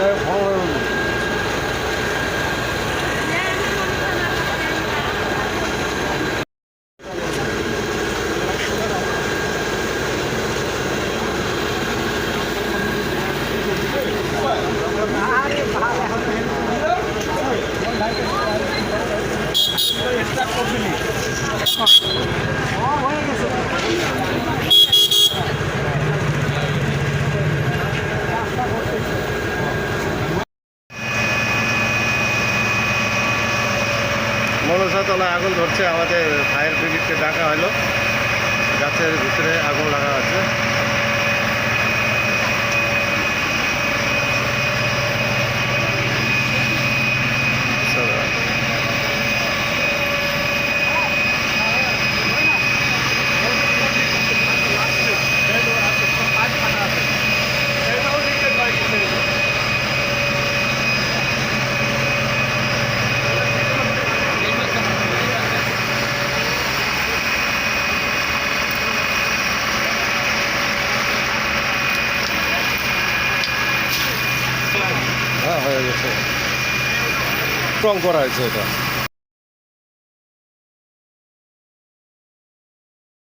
জায়গায় ভালো Oh, where is it? মনসাতলায় আগুন ধরছে আমাদের ফায়ার ব্রিগেডকে ডাকা হলো। গাছের ভিতরে আগুন লাগা আছে হ্যাঁ হয়ে গেছে স্ট্রং করা হয়েছে এটা